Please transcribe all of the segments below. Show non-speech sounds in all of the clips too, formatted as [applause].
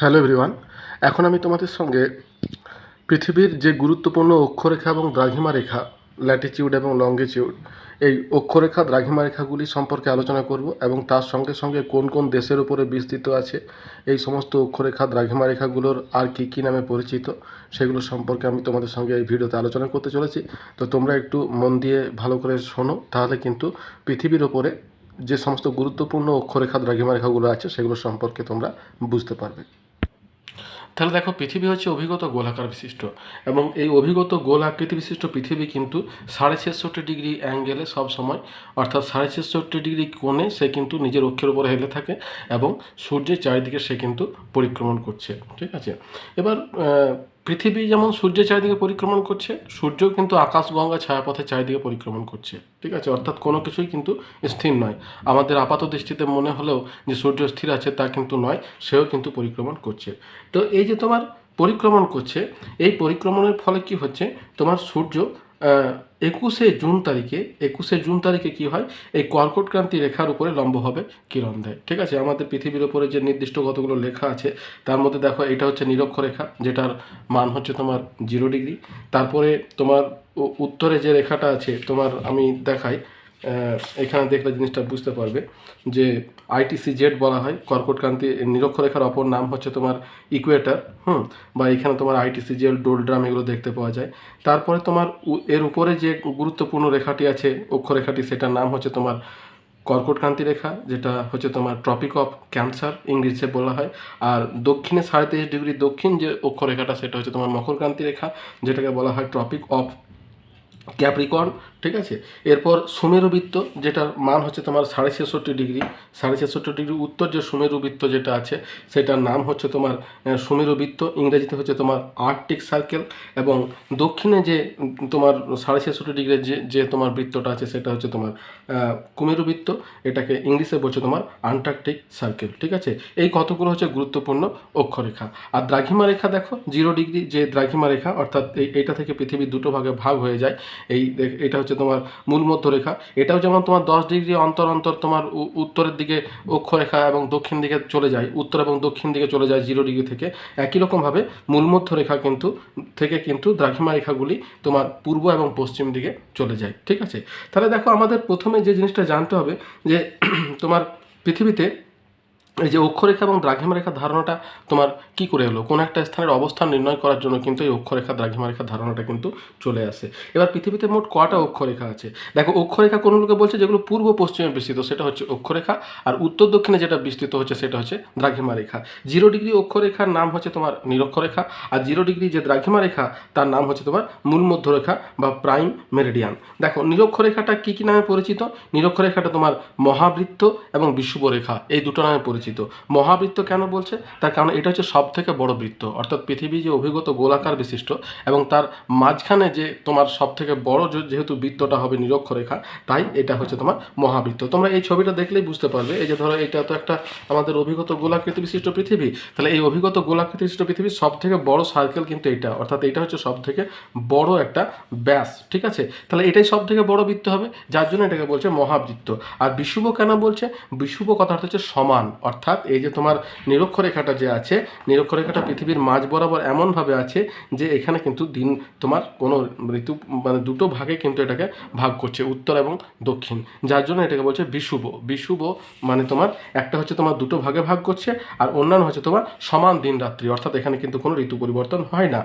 Hello everyone, এখন আমি তোমাদের সঙ্গে পৃথিবীর যে গুরুত্বপূর্ণ অক্ষরেখা এবং দ্রাঘিমা রেখা ল্যাটিচিউড এবং লঙ্গিচিউড এই অক্ষরেখা দ্রাঘিমা রেখাগুলি সম্পর্কে আলোচনা করব এবং তার সঙ্গে সঙ্গে কোন কোন দেশের উপরে বিস্তৃত আছে, এই সমস্ত অক্ষরেখা দ্রাঘিমা রেখাগুলোর আর কী কী নামে পরিচিত, সেগুলো সম্পর্কে আমি তোমাদের সঙ্গে এই ভিডিওতে আলোচনা করতে চলেছি। তো তোমরা একটু মন দিয়ে ভালো করে শোনো, তাহলে কিন্তু পৃথিবীর ওপরে যে সমস্ত গুরুত্বপূর্ণ অক্ষরেখা দ্রাঘিমা রেখাগুলো আছে, সেগুলো সম্পর্কে তোমরা বুঝতে পারবে। তাহলে দেখো, পৃথিবী হচ্ছে অভিগত গোলাকার বিশিষ্ট এবং এই অভিগত গোল আকৃতি বিশিষ্ট পৃথিবী কিন্তু সাড়ে ছেষট্টি ডিগ্রি অ্যাঙ্গেলে সব সময়, অর্থাৎ সাড়ে ছেষট্টি ডিগ্রি কোণে সে কিন্তু নিজের অক্ষের উপরে হেলে থাকে এবং সূর্যের চারিদিকে সে কিন্তু পরিক্রমণ করছে। ঠিক আছে? এবার পৃথিবী যেমন সূর্যের চারিদিকে পরিক্রমণ করছে, সূর্য কিন্তু আকাশগঙ্গা ছায়াপথের চারিদিকে পরিক্রমণ করছে। ঠিক আছে? অর্থাৎ কোনো কিছুই কিন্তু স্থির নয়। আমাদের আপাত দৃষ্টিতে মনে হলেও যে সূর্য স্থির আছে তা কিন্তু নয়, সেও কিন্তু পরিক্রমণ করছে। তো এই যে তোমার পরিক্রমণ করছে, এই পরিক্রমণের ফলে কি হচ্ছে? তোমার সূর্য একুশে জুন তারিখে, একুশে জুন তারিখে কি হয়? এই কর্কট ক্রান্তি রেখার উপরে লম্ব হবে কিরণ দেয়। ঠিক আছে? আমাদের পৃথিবীর উপরে যে নির্দিষ্ট কতগুলো লেখা আছে, তার মধ্যে দেখো এটা হচ্ছে নিরক্ষরেখা যেটার মান হচ্ছে তোমার জিরো ডিগ্রি। তারপরে তোমার উত্তরে যে রেখাটা আছে, তোমার আমি দেখাই এখানে দেখলে জিনিসটা বুঝতে পারবে যে আইটিসি জেড বলা হয়, কর্কটক্রান্তি নিরক্ষরেখার অপর নাম হচ্ছে তোমার ইকুয়েটার হুম, বা এখানে তোমার আইটিসি জেল ডোলড্রাম এগুলো দেখতে পাওয়া যায়। তারপরে তোমার এর উপরে যে গুরুত্বপূর্ণ রেখাটি আছে, অক্ষরেখাটি, সেটার নাম হচ্ছে তোমার কর্কটক্রান্তি রেখা, যেটা হচ্ছে তোমার ট্রপিক অফ ক্যান্সার ইংরেজিতে বলা হয়। আর দক্ষিণে সাড়ে তেইশ ডিগ্রি দক্ষিণ যে অক্ষরেখাটা, সেটা হচ্ছে তোমার মকরক্রান্তি রেখা, যেটাকে বলা হয় ট্রপিক অফ ক্যাপ্রিকর্ন ঠিক আছে? এরপর সুমেরু বৃত্ত যেটার মান হচ্ছে তোমার সাড়ে ছেষট্টি ডিগ্রি। সাড়ে ছেষট্টি ডিগ্রি উত্তর যে সুমেরু বৃত্ত যেটা আছে সেটার নাম হচ্ছে তোমার আহ, সুমেরু বৃত্ত। ইংরেজিতে হচ্ছে তোমার আর্কটিক সার্কেল এবং দক্ষিণে যে তোমার সাড়ে ছেষট্টি ডিগ্রির যে যে তোমার বৃত্তটা আছে সেটা হচ্ছে তোমার আহ, কুমেরু বৃত্ত। এটাকে ইংলিশে বলছে তোমার আন্টার্কটিক সার্কেল ঠিক আছে? এই কতগুলো হচ্ছে গুরুত্বপূর্ণ অক্ষরেখা। আর দ্রাঘিমা রেখা দেখো জিরো ডিগ্রি যে দ্রাঘিমা রেখা অর্থাৎ এই এইটা থেকে পৃথিবীর দুটো ভাগে ভাগ হয়ে যায়। এই এটা হচ্ছে তোমার মূল মধ্যরেখা। এটাও যেমন তোমার দশ ডিগ্রি অন্তর অন্তর তোমার উত্তরের দিকে অক্ষরেখা এবং দক্ষিণ দিকে চলে যায়, উত্তর এবং দক্ষিণ দিকে চলে যায় জিরো ডিগ্রি থেকে, একই রকমভাবে মূল মধ্যরেখা কিন্তু, থেকে কিন্তু দ্রাঘিমা রেখাগুলি তোমার পূর্ব এবং পশ্চিম দিকে চলে যায়, ঠিক আছে? তাহলে দেখো আমাদের প্রথমে যে জিনিসটা জানতে হবে যে [clears throat] তোমার পৃথিবীতে এই যে অক্ষরেখা এবং দ্রাঘিমা রেখার ধারণাটা তোমার কি করে এলো? কোন একটা স্থানের অবস্থান নির্ণয় করার জন্য কিন্তু এই অক্ষরেখা দ্রাঘিমা রেখার ধারণাটা কিন্তু চলে আসে। এবার পৃথিবীতে মোট কটা অক্ষরেখা আছে? দেখো, অক্ষরেখা কোনো লোকে বলছে? যেগুলো পূর্ব, পশ্চিমে বিস্তৃত, সেটা হচ্ছে অক্ষরেখা। আর উত্তর, দক্ষিণে যেটা বিস্তৃত হচ্ছে, সেটা হচ্ছে দ্রাঘিমা রেখা জিরো ডিগ্রি অক্ষরেখার নাম হচ্ছে তোমার নিরক্ষরেখা। আর জিরো ডিগ্রি যে দ্রাঘিমা রেখা তার নাম হচ্ছে তোমার মূল মধ্যরেখা বা প্রাইম মেরিডিয়ান। দেখো, নিরক্ষরেখাটা কি কি নামে পরিচিত? নিরক্ষরেখাটা তোমার মহাবৃত্ত এবং বিষুবরেখা এই দুটো নামে পরিচিত। মহাবৃত্ত কেন বলছে? তার কারণ এটা হচ্ছে সব থেকে বড় বৃত্ত। অর্থাৎ পৃথিবী যে অভিগত গোলাকার বিশিষ্ট এবং তার মাঝখানে যে তোমার সব থেকে বড় যেহেতু বৃত্তটা হবে নিরক্ষরেখা, তাই এটা হচ্ছে তোমার মহাবৃত্ত। তোমরা এই ছবিটা দেখলেই বুঝতে পারবে, এই যে ধরো এটা তো একটা আমাদের অভিগত গোলাকৃতি বিশিষ্ট পৃথিবী, তাহলে এই অভিগত গোলাকৃতি বিশিষ্ট পৃথিবীর সব থেকে বড় সার্কেল কিন্তু এটা। অর্থাৎ এটা হচ্ছে সব থেকে বড় একটা ব্যাস, ঠিক আছে? তাহলে এটাই সব থেকে বড় বৃত্ত হবে, যার জন্য এটাকে বলছে মহাবৃত্ত। আর বিষুব কেন বলছে? বিষুব কথাটা হচ্ছে সমান অর্থাৎ এই যে তোমার নিরক্ষরেখাটা যে আছে, নিরক্ষরেখাটা পৃথিবীর মাঝ বরাবর এমনভাবে আছে যে এখানে কিন্তু দিন তোমার কোনো ঋতু মানে দুটো ভাগে কিন্তু এটাকে ভাগ করছে, উত্তর এবং দক্ষিণ। যার জন্য এটাকে বলছে বিষুব বিষুব মানে তোমার একটা হচ্ছে তোমার দুটো ভাগে ভাগ করছে আর অন্যান্য হচ্ছে তোমার সমান দিন রাত্রি। অর্থাৎ এখানে কিন্তু কোনো ঋতু পরিবর্তন হয় না।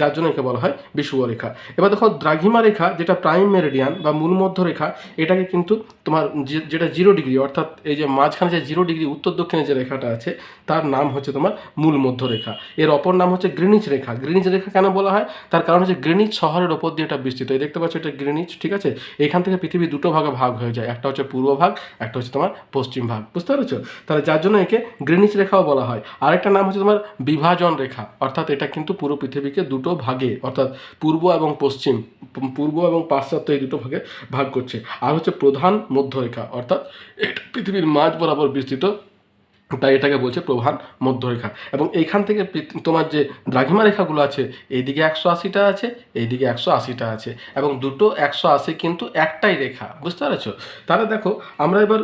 যার জন্য একে বলা হয় বিষুব রেখা। এবার দেখো দ্রাঘিমা রেখা, যেটা প্রাইম মেরিডিয়ান বা মূল মধ্য রেখা এটাকে কিন্তু তোমার যেটা জিরো ডিগ্রি অর্থাৎ এই যে মাঝখানে যে জিরো ডিগ্রি উত্তর দক্ষিণে যে রেখাটা আছে, তার নাম হচ্ছে তোমার মূল মধ্য রেখা এর অপর নাম হচ্ছে গ্রিনিচ রেখা। গ্রিনিচ রেখা কেন বলা হয়? তার কারণ হচ্ছে গ্রিনিচ শহরের ওপর দিয়ে এটা বিস্তৃত। এই দেখতে পাচ্ছ এটা গ্রিনিচ, ঠিক আছে? এখান থেকে পৃথিবী দুটো ভাগে ভাগ হয়ে যায়। একটা হচ্ছে পূর্ব ভাগ, একটা হচ্ছে তোমার পশ্চিম ভাগ। বুঝতে পেরেছ? তাহলে যার জন্য একে গ্রিনিচ রেখাও বলা হয়। আরেকটা নাম হচ্ছে তোমার বিভাজন রেখা। অর্থাৎ এটা কিন্তু পুরো পৃথিবীকে দুটো ভাগে, অর্থাৎ পূর্ব এবং পশ্চিম, পূর্ব এবং পাশ্চাত্য এই দুটো ভাগে ভাগ করছে। আর হচ্ছে প্রধান মধ্যরেখা, অর্থাৎ পৃথিবীর মাঝ বরাবর বিস্তৃত তাই এটাকে বলছে প্রধান মধ্যরেখা। এবং এইখান থেকে তোমার যে দ্রাঘিমা রেখাগুলো আছে, এইদিকে একশো আশিটা আছে, এইদিকে একশো আশিটা আছে। এবং দুটো একশো আশি কিন্তু একটাই রেখা, বুঝতে পেরেছ? তাহলে দেখো, আমরা এবার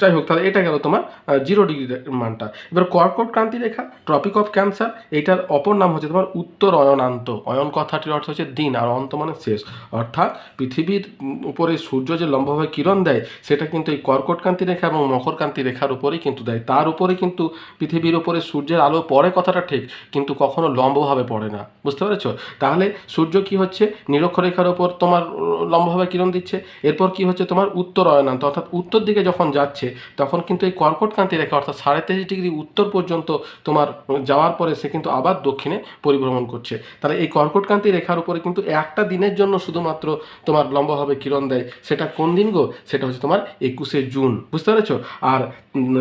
যাই হোক, তাহলে এটা গেল তোমার জিরো ডিগ্রি মানটা। এবার কর্কট ক্রান্তি রেখা, ট্রপিক অফ ক্যান্সার, এইটার অপর নাম হচ্ছে তোমার উত্তর অয়নান্ত। অয়ন কথাটির অর্থ হচ্ছে দিন, আর অন্ত মানে শেষ। অর্থাৎ পৃথিবীর উপরে সূর্য যে লম্বভাবে কিরণ দেয়, সেটা কিন্তু এই কর্কটকান্তি রেখা এবং মকরকান্তি রেখার উপরেই কিন্তু দেয়। তার উপরে কিন্তু পৃথিবীর উপরে সূর্যের আলো পড়ে কথাটা ঠিক কিন্তু কখনো লম্বভাবে পড়ে না। বুঝতে পেরেছ? তাহলে সূর্য কি হচ্ছে? নিরক্ষরেখার ওপর তোমার লম্বভাবে কিরণ দিচ্ছে? এরপর কি হচ্ছে? তোমার উত্তর অয়নান্ত অর্থাৎ উত্তর দিকে যখন যাচ্ছে তখন কিন্তু এই কর্কটকান্তি রেখা অর্থাৎ সাড়ে তেইশ ডিগ্রি উত্তর পর্যন্ত তোমার যাওয়ার পরে সে কিন্তু আবার দক্ষিণে পরিভ্রমণ করছে। তাহলে এই কর্কটকান্তি রেখার উপরে কিন্তু একটা দিনের জন্য শুধুমাত্র তোমার লম্বভাবে কিরণ দেয় সেটা কোন দিন গো? সেটা হচ্ছে তোমার একুশে জুন। বুঝতে পেরেছ? আর উম,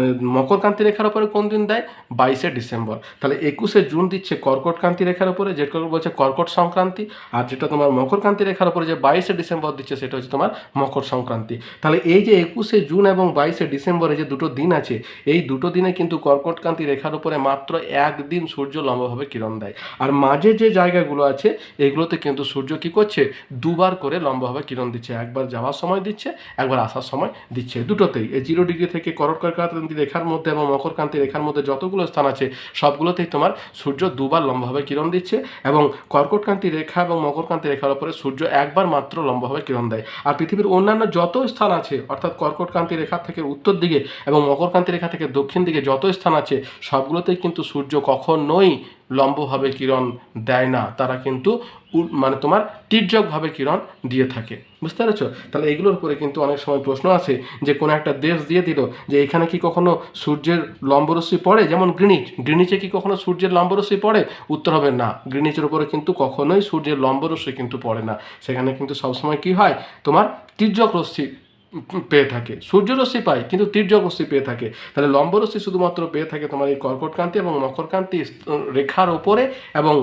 মকরকান্তি রেখার উপরে কোন দিন দেয়? বাইশে ডিসেম্বর। তাহলে একুশে জুন দিচ্ছে কর্কটকান্তি রেখার উপরে, যেটা বলছে কর্কট সংক্রান্তি, আর যেটা তোমার মকরকান্তি রেখার উপরে যে বাইশে ডিসেম্বর দিচ্ছে, সেটা হচ্ছে তোমার মকর সংক্রান্তি। তাহলে এই যে একুশে জুন এবং বাইশে ডিসেম্বরে যে দুটো দিন আছে, এই দুটো দিনে কিন্তু কর্কটকান্তি রেখার উপরে মাত্র একদিন সূর্য লম্বাভাবে কিরণ দেয়। আর মাঝে যে জায়গাগুলো আছে, এগুলোতে কিন্তু সূর্য কি করছে? দুবার করে লম্বাভাবে কিরণ দিচ্ছে। একবার যাওয়ার সময় দিচ্ছে, একবার আসার সময় দিচ্ছে। দুটোতেই। এই জিরো ডিগ্রি থেকে কর্কটকান্তি রেখার মধ্যে এবং মকরকান্তি রেখার মধ্যে যতগুলো স্থান আছে, সবগুলোতেই তোমার সূর্য দুবার লম্বাভাবে কিরণ দিচ্ছে এবং কর্কটকান্তি রেখা এবং মকরকান্তি রেখার উপরে সূর্য একবার মাত্র লম্বাভাবে কিরণ দেয়। আর পৃথিবীর অন্যান্য যত স্থান আছে, অর্থাৎ কর্কটকান্তি রেখা থেকে উত্তর দিকে এবং মকরকান্তি রেখা থেকে দক্ষিণ দিকে যত স্থান আছে, সবগুলোতেই কিন্তু সূর্য কখনোই লম্বভাবে কিরণ দেয় না, তারা কিন্তু মানে তোমার তির্যকভাবে কিরণ দিয়ে থাকে। বুঝতে পেরেছ? তাহলে এগুলোর উপরে কিন্তু অনেক সময় প্রশ্ন আছে যে কোনো একটা দেশ দিয়ে দিল যে এখানে কি কখনো সূর্যের লম্বরশ্মি পড়ে? যেমন গ্রিনিচ। গ্রিনিচে কি কখনো সূর্যের লম্বরশ্মি পড়ে? উত্তর হবে না। গ্রিনিচের উপরে কিন্তু কখনোই সূর্যের লম্বরশ্মি কিন্তু পড়ে না। সেখানে কিন্তু সবসময় কি হয়? তোমার তির্যক রশ্মি পেয়ে থাকে। সূর্যরশ্মি পায়, কিন্তু তির্যক রশ্মি পেয়ে থাকে। তাহলে লম্বরশ্মি শুধুমাত্র পেয়ে থাকে তোমার এই কর্কটকান্তি এবং মকরকান্তি রেখার ওপরে এবং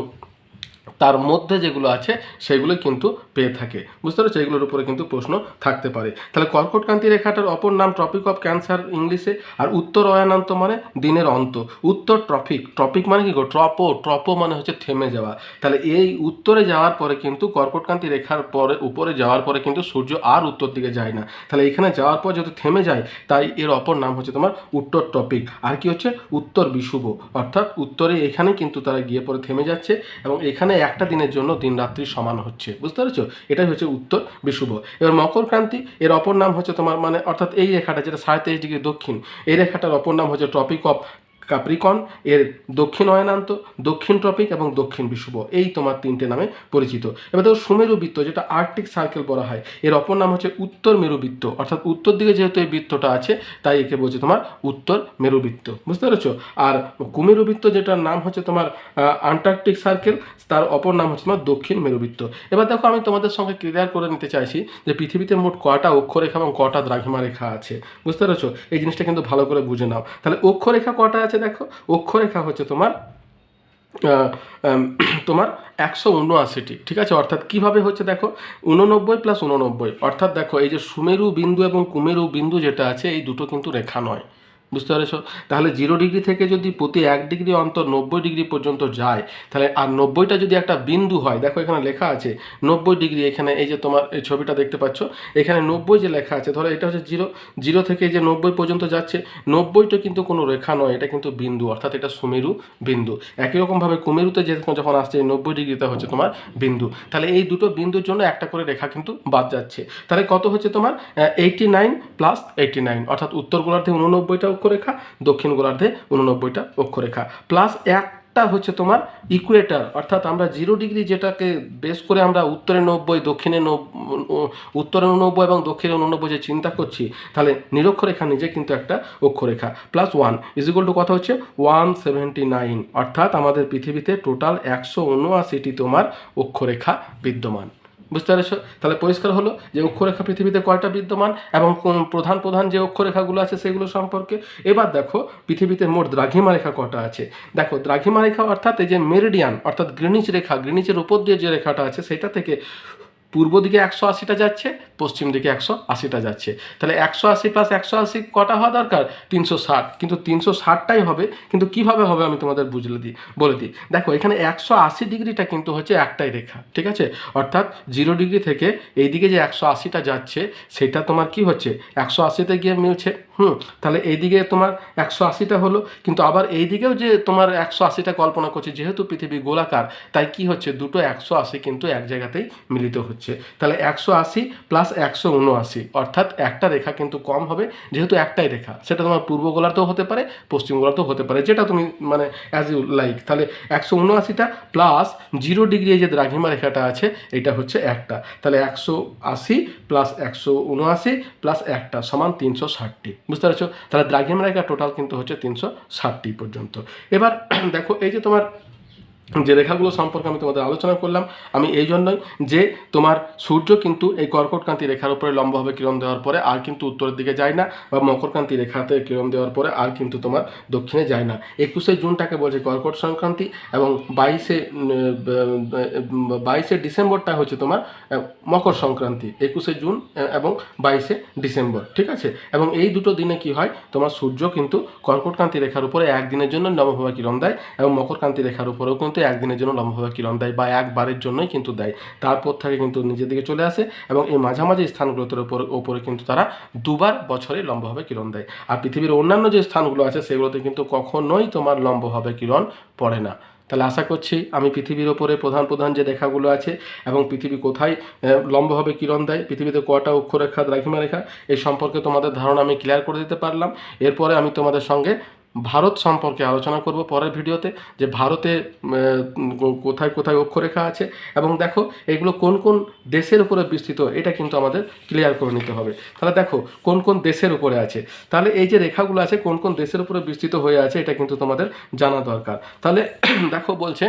তার মধ্যে যেগুলো আছে, সেগুলো কিন্তু পেয়ে থাকে। বুঝতে পারছ? এগুলোর উপরে কিন্তু প্রশ্ন থাকতে পারে। তাহলে কর্কটকান্তি রেখাটার অপর নাম ট্রপিক অফ ক্যান্সার ইংলিশে, আর উত্তর অয়ানান্ত মানে দিনের অন্ত। উত্তর ট্রপিক ট্রপিক মানে কি গো? ট্রপো ট্রপো মানে হচ্ছে থেমে যাওয়া। তাহলে এই উত্তরে যাওয়ার পরে কিন্তু কর্কটকান্তি রেখার পরে, উপরে যাওয়ার পরে কিন্তু সূর্য আর উত্তর দিকে যায় না। তাহলে এখানে যাওয়ার পর যেহেতু থেমে যায়, তাই এর অপর নাম হচ্ছে তোমার উত্তর ট্রপিক আর কি হচ্ছে? উত্তর বিষুব অর্থাৎ উত্তরে এখানে কিন্তু তারা গিয়ে পরে থেমে যাচ্ছে, এবং এখানে একটা দিনের জন্য দিন রাত্রি সমান হচ্ছে। বুঝতে পেরেছ? এটাই হচ্ছে উত্তর বিশুভ। এবার মকর ক্রান্তি, এর অপর নাম হচ্ছে তোমার মানে অর্থাৎ এই রেখাটা যেটা সাড়ে তেইশ ডিগ্রি দক্ষিণ, এই রেখাটার অপর নাম হচ্ছে ট্রপিক অফ কাপ্রিকন এর দক্ষিণ অয়নান্ত, দক্ষিণ ট্রপিক এবং দক্ষিণ বিষুব এই তোমার তিনটে নামে পরিচিত। এবার দেখো সুমেরু বৃত্ত যেটা আর্কটিক সার্কেল বলা হয়, এর অপর নাম হচ্ছে উত্তর মেরু বৃত্ত অর্থাৎ উত্তর দিকে যেহেতু এই বৃত্তটা আছে, তাই একে বলছে তোমার উত্তর মেরু বৃত্ত বুঝতে পেরেছ? আর কুমেরু বৃত্ত যেটার নাম হচ্ছে তোমার আন্টার্কটিক সার্কেল তার অপর নাম হচ্ছে তোমার দক্ষিণ মেরুবৃত্ত। এবার দেখো আমি তোমাদের সঙ্গে ক্লিয়ার করে নিতে চাইছি যে পৃথিবীতে মোট কটা অক্ষরেখা এবং কটা দ্রাঘিমা রেখা আছে। বুঝতে পেরেছ? এই জিনিসটা কিন্তু ভালো করে বুঝে নাও। তাহলে অক্ষরেখা কটা আছে? দেখো অক্ষরেখা হচ্ছে তোমার [clears throat] তোমার একশো উনআশিটি, ঠিক আছে? অর্থাৎ কীভাবে হচ্ছে দেখো? উননব্বই প্লাস উননব্বই। অর্থাৎ দেখো, এই যে সুমেরু বিন্দু এবং কুমেরু বিন্দু যেটা আছে, এই দুটো কিন্তু রেখা নয়। বুঝতে পেরেছ? তাহলে জিরো ডিগ্রি থেকে যদি প্রতি এক ডিগ্রি অন্তর নব্বই ডিগ্রি পর্যন্ত যায়, তাহলে আর নব্বইটা যদি একটা বিন্দু হয়, দেখো এখানে লেখা আছে, নব্বই ডিগ্রি এখানে এই যে তোমার এই ছবিটা দেখতে পাচ্ছ, এখানে নব্বই যে লেখা আছে, ধরো এটা হচ্ছে জিরো জিরো থেকে যে নব্বই পর্যন্ত যাচ্ছে, নব্বইটা কিন্তু কোনো রেখা নয়, এটা কিন্তু বিন্দু, অর্থাৎ এটা সুমেরু বিন্দু। একই রকমভাবে কুমেরুতে যে যখন আসছে নব্বই ডিগ্রিতে হচ্ছে তোমার বিন্দু। তাহলে এই দুটো বিন্দুর জন্য একটা করে রেখা কিন্তু বাদ যাচ্ছে। তাহলে কত হচ্ছে তোমার? Eighty nine plus eighty nine অর্থাৎ উত্তর গোলার্ধে উননব্বইটা অক্ষরেখা, দক্ষিণ গোলার্ধে উননব্বইটা অক্ষরেখা। প্লাস একটা হচ্ছে তোমার ইকুয়েটার অর্থাৎ আমরা জিরো ডিগ্রি যেটাকে বেস করে আমরা উত্তরে নব্বই, দক্ষিণে উত্তরে উননব্বই এবং দক্ষিণে উননব্বই যে চিন্তা করছি, তাহলে নিরক্ষরেখা নিজে কিন্তু একটা অক্ষরেখা। প্লাস ওয়ান ইজিকল টু কথা হচ্ছে? ওয়ান সেভেন্টি নাইন অর্থাৎ আমাদের পৃথিবীতে টোটাল একশো উনআশিটি তোমার অক্ষরেখা বিদ্যমান। বুঝতে পেরেছ? তাহলে পরিষ্কার হলো যে অক্ষরেখা পৃথিবীতে কয়টা বিদ্যমান এবং প্রধান প্রধান যে অক্ষরেখাগুলো আছে সেগুলো সম্পর্কে। এবার দেখো পৃথিবীতে মোট দ্রাঘিমা রেখা কটা আছে। দেখো দ্রাঘিমা রেখা অর্থাৎ এই যে মেরিডিয়ান অর্থাৎ গ্রিনিচ রেখা, গ্রিনিচের উপর দিয়ে যে রেখাটা আছে সেটা থেকে পূর্ব দিকে একশো আশিটা যাচ্ছে, পশ্চিম দিকে একশো আশিটা যাচ্ছে। তাহলে একশো আশি প্লাস একশো আশি কটা হওয়া দরকার? তিনশো ষাট। কিন্তু তিনশো ষাটটাই হবে। কিন্তু কীভাবে হবে আমি তোমাদের বুঝলে দিই বলে দিই। দেখো, এখানে একশো আশি ডিগ্রিটা কিন্তু হচ্ছে একটাই রেখা, ঠিক আছে? অর্থাৎ জিরো ডিগ্রি থেকে এইদিকে যে একশো আশিটা যাচ্ছে, সেটা তোমার কি হচ্ছে? একশো আশিতে গিয়ে মিলছে। হুম, তাহলে এইদিকে তোমার একশো আশিটা হলো। কিন্তু আবার এইদিকেও যে তোমার একশো আশিটা কল্পনা করছে, যেহেতু পৃথিবী গোলাকার, তাই কি হচ্ছে? দুটো একশো আশি কিন্তু এক জায়গাতেই মিলিত হচ্ছে। তাহলে একশো আশি প্লাস একশো উনআশি, অর্থাৎ একটা রেখা কিন্তু কম হবে, যেহেতু একটাই রেখা। সেটা তোমার পূর্ব গোলাতেও হতে পারে পশ্চিম গোলাতেও হতে পারে, যেটা তুমি মানে অ্যাজ ইউ লাইক তাহলে একশো উনআশিটা প্লাস জিরো ডিগ্রি যে দ্রাঘিমা রেখাটা আছে, এটা হচ্ছে একটা। তাহলে একশো আশি প্লাস একশো উনআশি প্লাস একটা সমান তিনশো ষাটটি। বুঝতে পারছ? তাহলে দ্রাঘিমা রেখা টোটাল কিন্তু হচ্ছে তিনশো ষাটটি পর্যন্ত। এবার [clears throat] দেখো, এই যে তোমার যে রেখাগুলো সম্পর্কে আমি তোমাদের আলোচনা করলাম, আমি এই জন্যই যে তোমার সূর্য কিন্তু এই কর্কটকান্তি রেখার উপরে লম্বভাবে কিরণ দেওয়ার পরে, আর কিন্তু উত্তরের দিকে যায় না, বা মকরকান্তি রেখাতে কিরণ দেওয়ার পরে আর কিন্তু তোমার দক্ষিণে যায় না। একুশে জুনটাকে বলছে কর্কট সংক্রান্তি, এবং বাইশে বাইশে ডিসেম্বরটা হচ্ছে তোমার মকর সংক্রান্তি, একুশে জুন এবং বাইশে ডিসেম্বর, ঠিক আছে? এবং এই দুটো দিনে কি হয়, তোমার সূর্য কিন্তু কর্কটকান্তি রেখার উপরে একদিনের জন্য লম্বভাবে কিরণ দেয়, এবং মকরকান্তি রেখার উপরেও কিন্তু একদিনের জন্য লম্বভাবে কিরণ দেয় বা একবারের জন্যই কিন্তু দেয়। তারপর থেকে কিন্তু নিজের দিকে চলে আসে এবং এই মাঝামাঝি স্থানগুলোর উপর ওপরে কিন্তু তারা দুবার বছরে লম্বভাবে কিরণ দেয়। আর পৃথিবীর অন্যান্য যে স্থানগুলো আছে সেগুলোতে কিন্তু কখনোই তোমার লম্বভাবে কিরণ পড়ে না। তাহলে আশা করছি আমি পৃথিবীর ওপরে প্রধান প্রধান যে রেখাগুলো আছে এবং পৃথিবী কোথায় লম্বভাবে কিরণ দেয়, পৃথিবীতে কটা অক্ষরেখা দ্রাঘিমা রেখা এই সম্পর্কে তোমাদের ধারণা আমি ক্লিয়ার করে দিতে পারলাম। এরপরে আমি তোমাদের সঙ্গে ভারত সম্পর্কে আলোচনা করব পরের ভিডিওতে, যে ভারতে কোথায় কোথায় অক্ষরেখা আছে এবং দেখো এগুলো কোন কোন দেশের উপরে বিস্তৃত, এটা কিন্তু আমাদের ক্লিয়ার করে নিতে হবে। তাহলে দেখো কোন কোন দেশের উপরে আছে। তাহলে এই যে রেখাগুলো আছে কোন কোন দেশের উপরে বিস্তৃত হয়ে আছে, এটা কিন্তু তোমাদের জানা দরকার। তাহলে [clears throat] দেখো বলছে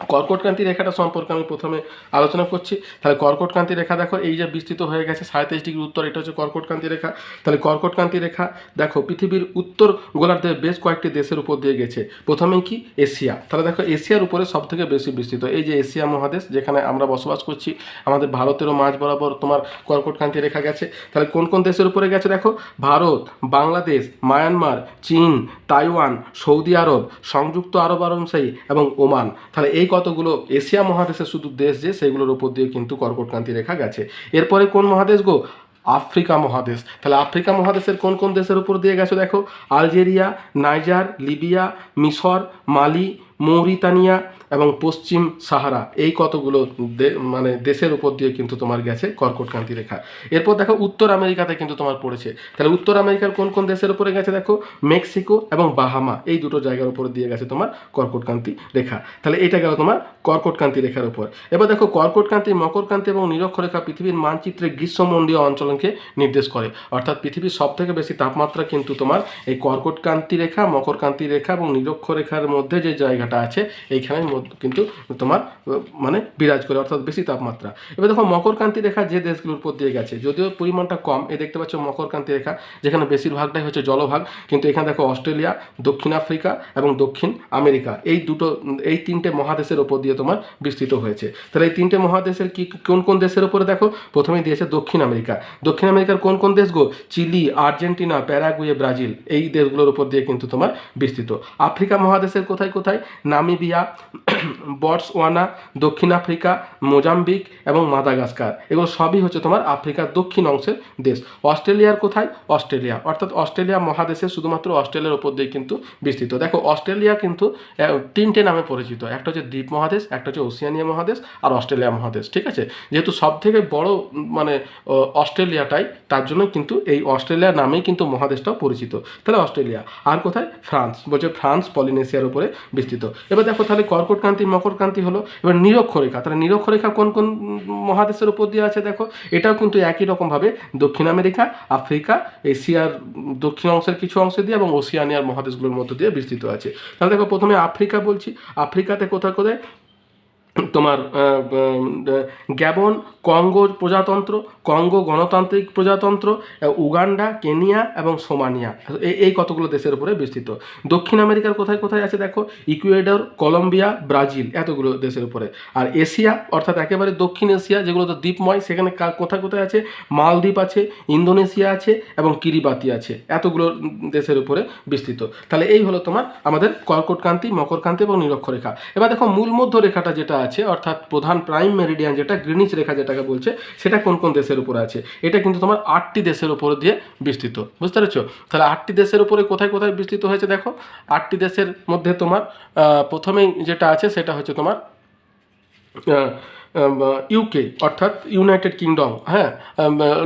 কর্কটকান্তি রেখাটা সম্পর্কে আমি প্রথমে আলোচনা করছি। তাহলে কর্কটকান্তি রেখা দেখো, এই যে বিস্তৃত হয়ে গেছে সাঁত্রিশ ডিগ্রি উত্তর, এটা হচ্ছে কর্কটকান্তি রেখা। তাহলে কর্কটকান্তি রেখা দেখো, পৃথিবীর উত্তর গোলার্ধে বেশ কয়েকটি দেশের উপর দিয়ে গেছে। প্রথমে কি? এশিয়া। তাহলে দেখো, এশিয়ার উপরে সব থেকে বেশি বিস্তৃত। এই যে এশিয়া মহাদেশ, যেখানে আমরা বসবাস করছি, আমাদের ভারতেরও মাঝ বরাবর তোমার কর্কটকান্তি রেখা গেছে। তাহলে কোন কোন দেশের উপরে গেছে দেখো? ভারত, বাংলাদেশ, মায়ানমার, চীন, তাইওয়ান, সৌদি আরব, সংযুক্ত আরব আরবশাহী এবং ওমান। তাহলে এই কতগুলো এশিয়া মহাদেশের শুধু দেশ যে, সেগুলোর উপর দিয়ে কিন্তু কর্কটক্রান্তি রেখা গেছে। এরপরে কোন মহাদেশ গো? আফ্রিকা মহাদেশ। তাহলে আফ্রিকা মহাদেশের কোন কোন দেশের উপর দিয়ে গেছে দেখো? আলজেরিয়া, নাইজার, লিবিয়া, মিশর, মালি, মৌরিতানিয়া এবং পশ্চিম সাহারা, এই কতগুলো মানে দেশের উপর দিয়ে কিন্তু তোমার গেছে কর্কটক্রান্তি রেখা। এরপর দেখো উত্তর আমেরিকাতে কিন্তু তোমার পড়েছে। তাহলে উত্তর আমেরিকার কোন কোন দেশের উপরে গেছে দেখো? মেক্সিকো এবং বাহামা, এই দুটো জায়গার উপরে দিয়ে গেছে তোমার কর্কটক্রান্তি রেখা। তাহলে এটা গেল তোমার কর্কটক্রান্তি রেখার উপর। এবার দেখো কর্কটক্রান্তি, মকরক্রান্তি এবং নিরক্ষরেখা পৃথিবীর মানচিত্রে গ্রীষ্মমণ্ডলীয় অঞ্চলকে নির্দেশ করে। অর্থাৎ পৃথিবীর সব থেকে বেশি তাপমাত্রা কিন্তু তোমার এই কর্কটক্রান্তি রেখা, মকরক্রান্তি রেখা এবং নিরক্ষরেখার মধ্যে যে জায়গাটা আছে এইখানের মধ্যে কিন্তু তোমার মানে বিরাজ করে, অর্থাৎ বেশি তাপমাত্রা। এবার দেখো মকরক্রান্তি রেখা যে দেশগুলোর উপর দিয়ে গেছে, যদিও পরিমাণটা কম, এই দেখতে পাচ্ছ মকরকান্তি রেখা, যেখানে বেশিরভাগটাই হচ্ছে জলভাগ, কিন্তু এখানে দেখো অস্ট্রেলিয়া, দক্ষিণ আফ্রিকা এবং দক্ষিণ আমেরিকা, এই দুটো, এই তিনটে মহাদেশের ওপর দিয়ে তোমার বিস্তৃত হয়েছে। তাহলে এই তিনটে মহাদেশের কি, কোন কোন দেশের উপরে দেখো? প্রথমেই দিয়েছে দক্ষিণ আমেরিকা। দক্ষিণ আমেরিকার কোন কোন দেশ গো চিলি, আর্জেন্টিনা, প্যারাগুয়ে, ব্রাজিল, এই দেশগুলোর উপর দিয়ে কিন্তু তোমার বিস্তৃত। আফ্রিকা মহাদেশের কোথায় কোথায়? নামিবিয়া [clears throat] বটসওয়ানা দক্ষিণ আফ্রিকা, মোজাম্বিক এবং মাদাগাস্কার। এগুলো সবই হচ্ছে তোমার আফ্রিকার দক্ষিণ অংশের দেশ। অস্ট্রেলিয়ার কোথায়? অস্ট্রেলিয়া। অর্থাৎ অস্ট্রেলিয়া মহাদেশের শুধুমাত্র অস্ট্রেলিয়ার উপর দিয়ে কিন্তু বিস্তৃত। দেখো, অস্ট্রেলিয়া কিন্তু তিনটে নামে পরিচিত। একটা হচ্ছে দ্বীপ মহাদেশ, একটা হচ্ছে ওসিয়ানিয়া মহাদেশ আর অস্ট্রেলিয়া মহাদেশ, ঠিক আছে? যেহেতু সব থেকে বড় মানে অস্ট্রেলিয়াটাই, তার জন্য কিন্তু এই অস্ট্রেলিয়া নামেই কিন্তু মহাদেশটাও পরিচিত। তাহলে অস্ট্রেলিয়া। আর কোথায়? ফ্রান্স। বলছে ফ্রান্স পলিনেশিয়ার উপরে বিস্তৃত। এবার দেখো তাহলে কর্কটক্রান্তি মকরক্রান্তি হলো। এবার নিরক্ষরেখা তাহলে নিরক্ষরেখা কোন কোন মহাদেশের উপর দিয়ে আছে দেখো? এটাও কিন্তু একই রকমভাবে দক্ষিণ আমেরিকা, আফ্রিকা, এশিয়ার দক্ষিণ অংশের কিছু অংশ দিয়ে এবং ওসিয়ানিয়ার মহাদেশগুলোর মধ্য দিয়ে বিস্তৃত আছে। তাহলে দেখো প্রথমে আফ্রিকা বলছি। আফ্রিকাতে কোথায় কোথায়? তোমার গ্যাবন, কঙ্গো প্রজাতন্ত্র, কঙ্গো গণতান্ত্রিক প্রজাতন্ত্র উগান্ডা, কেনিয়া এবং সোমানিয়া। এই কতগুলো দেশের উপরে বিস্তৃত? দক্ষিণ আমেরিকার কোথায় কোথায় আছে দেখো? ইকুয়েডর, কলম্বিয়া, ব্রাজিল, এতগুলো দেশের উপরে। আর এশিয়া, অর্থাৎ একেবারে দক্ষিণ এশিয়া, যেগুলো তো দ্বীপময়, সেখানে কোথায় কোথায় আছে? মালদ্বীপ আছে, ইন্দোনেশিয়া আছে এবং কিরিবাতি আছে। এতগুলো দেশের উপরে বিস্তৃত। তাহলে এই হলো তোমার আমাদের কর্কটক্রান্তি, মকরক্রান্তি এবং নিরক্ষরেখা। এবার দেখো মূল মধ্য রেখাটা যেটা আছে অর্থাৎ প্রধান প্রাইম মেরিডিয়ান যেটা গ্রিনিচ রেখা যেটাকে বলছে, সেটা কোন কোন দেশের উপরে আছে? এটা কিন্তু তোমার আটটি দেশের উপর দিয়ে বিস্তৃত। বুঝতে পেরেছ? তাহলে আটটি দেশের উপরে কোথায় কোথায় বিস্তৃত হয়েছে দেখো? আটটি দেশের মধ্যে তোমার প্রথমেই যেটা আছে সেটা হচ্ছে তোমার ইউকে অর্থাৎ ইউনাইটেড কিংডম হ্যাঁ?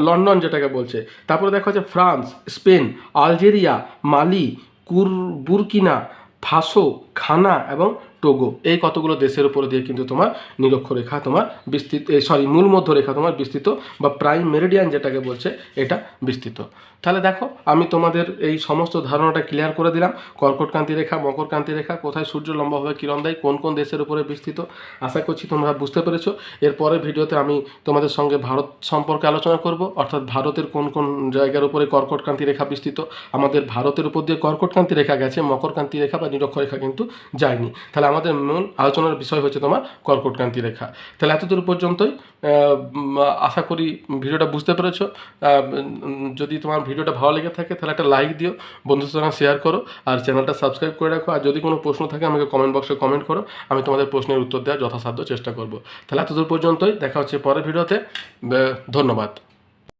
লন্ডন যেটাকে বলছে। তারপরে দেখা হচ্ছে ফ্রান্স স্পেন আলজেরিয়া মালি কুর বুরকিনা ফাসো খানা এবং টোগো। এই কতগুলো দেশের উপর দিয়ে কিন্তু তোমার নিরক্ষরেখা তোমার বিস্তৃত সরি মূল মধ্য রেখা তোমার বিস্তৃত বা প্রাইম মেরিডিয়ান যেটাকে বলছে, এটা বিস্তৃত। তাহলে দেখো, আমি তোমাদের এই সমস্ত ধারণাটা ক্লিয়ার করে দিলাম। কর্কটকান্তি রেখা মকরকান্তি রেখা, কোথায় সূর্য লম্বাভাবে কিরণ দেয়, কোন কোন দেশের উপরে বিস্তৃত, আশা করছি তোমরা বুঝতে পেরেছ। এর পরের ভিডিওতে আমি তোমাদের সঙ্গে ভারত সম্পর্কে আলোচনা করব, অর্থাৎ ভারতের কোন কোন জায়গার উপরে কর্কটকান্তি রেখা বিস্তৃত, আমাদের ভারতের উপর দিয়ে কর্কটক্রান্তি রেখা গেছে মকরকান্তি রেখা বা নিরক্ষরেখা কিন্তু যায়নি। তাহলে আমাদের মূল আলোচনার বিষয় হচ্ছে তোমার কর্কটক্রান্তি রেখা। তাহলে এতদূর পর্যন্তই আশা করি ভিডিওটা বুঝতে পেরেছ। যদি তোমার ভিডিওটা ভালো লেগে থাকে তাহলে একটা লাইক দিও, বন্ধুদের সঙ্গে শেয়ার করো, আর চ্যানেলটা সাবস্ক্রাইব করে রাখো। আর যদি কোনো প্রশ্ন থাকে আমাকে কমেন্ট বক্সে কমেন্ট করো, আমি তোমাদের প্রশ্নের উত্তর দেওয়ার যথাসাধ্য চেষ্টা করব। তাহলে এতদূর পর্যন্তই, দেখা হচ্ছে পরের ভিডিওতে। ধন্যবাদ।